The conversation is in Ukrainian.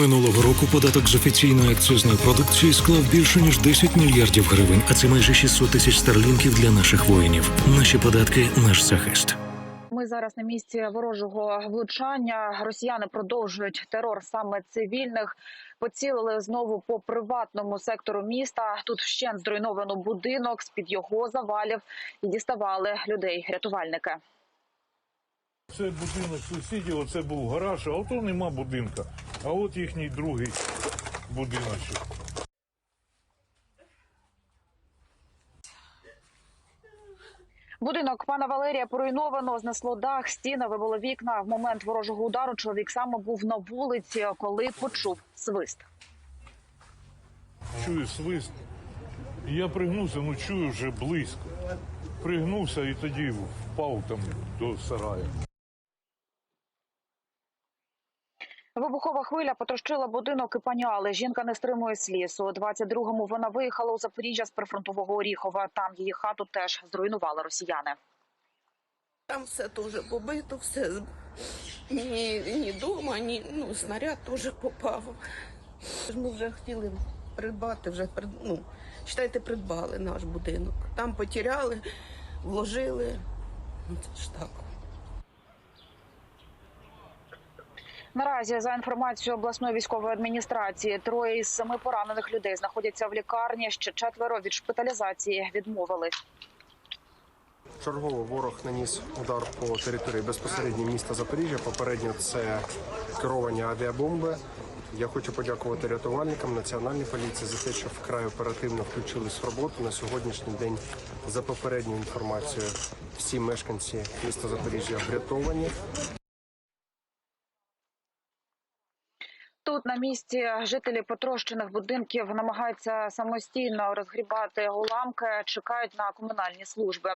Минулого року податок з офіційної акцизної продукції склав більше ніж 10 мільярдів гривень, а це майже 600 тисяч старлінків для наших воїнів. Наші податки наш захист. Ми зараз на місці ворожого влучання. Росіяни продовжують терор саме цивільних. Поцілили знову по приватному сектору міста. Тут вщент зруйновано будинок з під його завалів і діставали людей. Рятувальники. Це будинок сусідів, оце був гараж, а ото нема будинка. А от їхній другий будиночок. Будинок пана Валерія поруйновано, знесло дах, стіни, вибило вікна. В момент ворожого удару чоловік саме був на вулиці, коли почув свист. Чую свист. Я пригнувся, ну чую вже близько. Пригнувся і тоді впав там до сараю. Вибухова хвиля потрощила будинок і паніали. Жінка не стримує сліз. У 22-му вона виїхала у Запоріжжя з прифронтового Оріхова. Там її хату теж зруйнували росіяни. Там все теж побито, все ні, ні дома, ні ну, снаряд теж попав. Ми вже хотіли придбати, вже ну, считайте, придбали наш будинок. Там потеряли, вложили. Ну, Це ж так. Наразі за інформацією обласної військової адміністрації, троє із семи поранених людей знаходяться в лікарні. Ще четверо від шпиталізації відмовились. Чергово ворог наніс удар по території безпосередньо міста Запоріжжя. Попередньо це керовані авіабомби. Я хочу подякувати рятувальникам Національній поліції за те, що вкрай оперативно включились в роботу. На сьогоднішній день, за попередньою інформацією, всі мешканці міста Запоріжжя врятовані. Тут на місці жителі потрощених будинків намагаються самостійно розгрібати уламки, чекають на комунальні служби.